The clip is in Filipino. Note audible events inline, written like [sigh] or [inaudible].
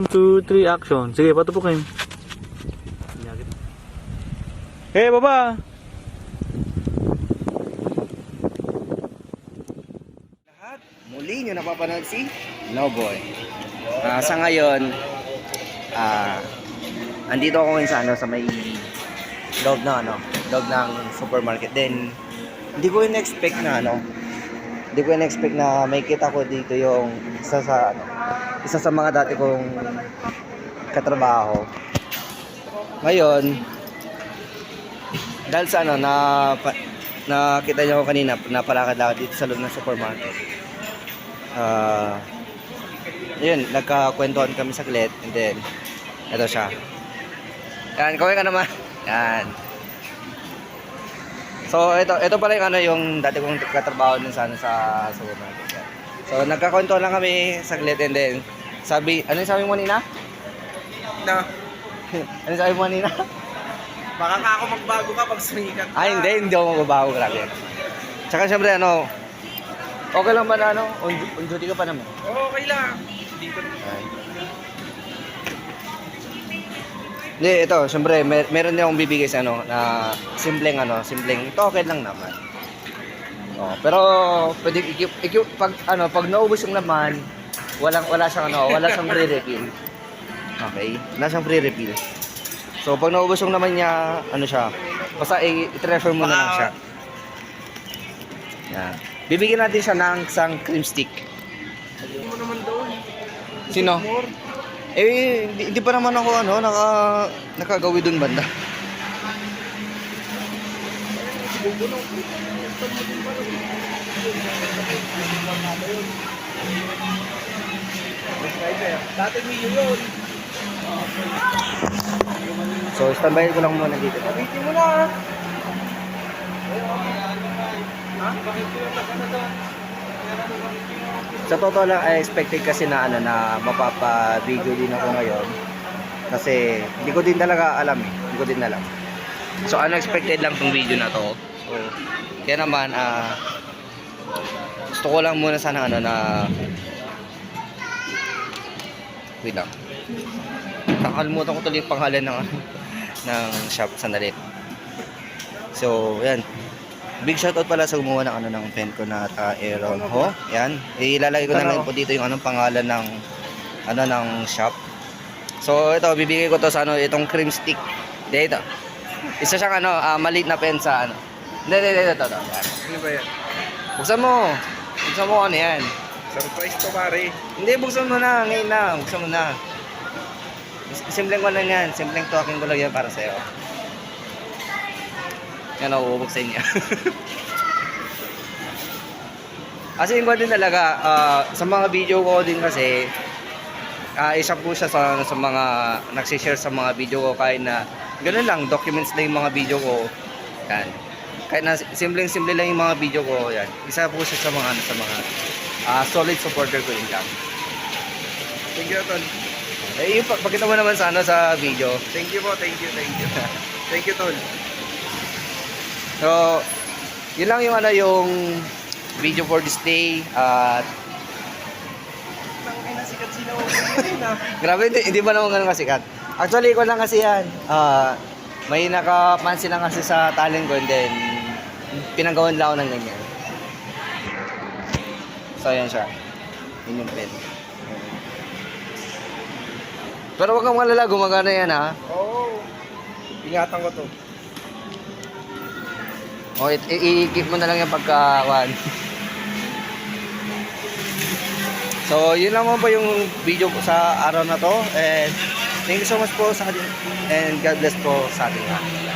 2, 3, action. Sige, patupukin. Hey, baba! Lahat, muli nyo napapanood si No Boy. Ah, sa ngayon, ah, andito ako ngayon sa ano, sa may loob ng ano, loob ng supermarket. Then, hindi ko in-expect na ano, hindi ko in-expect na may kita ko dito yung isa sa ano, isa sa mga dati kong katrabaho. Ngayon, dahil sa ano, na, pa, nakita niyo ako kanina, napalakad-lakad dito sa loob ng supermarket. Ah, yun, nagkakwentuhan kami saglit, and then, ito siya. Yan, kawin ka naman. Yan. So, ito, ito pala yung ano, yung dati kong katrabaho dun sa, ano, sa supermarket. Yan. So, nagkakwentuhan lang kami saglit, and then, sabi, ano yung sabi mo kanina? Na, [laughs] ano yung sabi mo kanina? baka ka ako magbago ka pag sumikat ka. Ay, hindi, hindi ako magbabago, grabe. Tsaka syempre, ano, okay lang ba na, ano, on, on duty ka pa naman. Okay lang. Dito Ay. Hindi, ito, syempre, mer meron din akong bibigay sa ano, na simpleng ano, simpleng, okay lang naman. Oh, pero pwede ikip, ikip, pag ano, pag naubos yung laman, walang wala siyang ano, wala siyang free refill. Okay, wala siyang free refill. So pag naubos yung laman niya, ano siya, basta i- i-transfer mo na lang siya. Yan. Bibigyan natin siya ng isang cream stick. Doon. Sino? Eh, hindi, hindi pa naman ako ano, naka, nakagawi dun banda. So, standby ko lang muna dito. Sabitin mo na. Sa totoo lang, I expected kasi na ano na mapapa-video din ako ngayon. Kasi hindi ko din talaga alam eh. Hindi ko din alam. So, unexpected lang tong video na to. So, kaya naman, ah gusto ko lang muna sana ano na wait lang. Nakalimutan ko tuloy yung pangalan ng [laughs] ng shop sandali. So, yan. Big shoutout pala sa gumawa ng ano ng pen ko na uh, Aaron Ho. Yan. Ilalagay ko na lang po dito yung anong pangalan ng ano ng shop. So ito bibigay ko to sa ano itong cream stick. Dito. Isa siyang ano ah, maliit na pen sa ano. Hindi, hindi, hindi, ito, ito. Ano ba yan? Buksan mo. Buksan mo ano yan. Surprise to pare. Hindi, buksan mo na. Ngayon na. Buksan mo na. Simpleng ko lang yan. Simpleng talking ko lang yan para sa'yo. Yan ako, bubuksan niya. kasi yung din talaga, ah, sa mga video ko din kasi, ah, isa po siya sa, sa mga nagsishare sa mga video ko kahit na ganun lang, documents lang yung mga video ko. Yan. Kahit na simpleng-simple lang yung mga video ko, yan. Isa po siya sa mga, ano, sa mga ah, solid supporter ko din lang. Thank you, Tol. Eh, yung pa- pakita mo naman sana sa video. Thank you po, thank you, thank you. [laughs] Thank you, Tol. So, yun lang yung ano yung video for this day. At grabe, hindi, hindi ba naman ganun kasikat? Actually, ko lang kasi yan. Ah, may nakapansin lang kasi sa talent ko and then pinagawan lang ako ng ganyan. So, yan siya. Yun yung pen. Pero wag kang malala, gumagana yan ha. Oo. Ingatan ko to. O, i- i-keep mo na lang yung pagkakuan. so, yun lang po yung video sa araw na to. And thank you so much po sa atin. And God bless po sa lahat.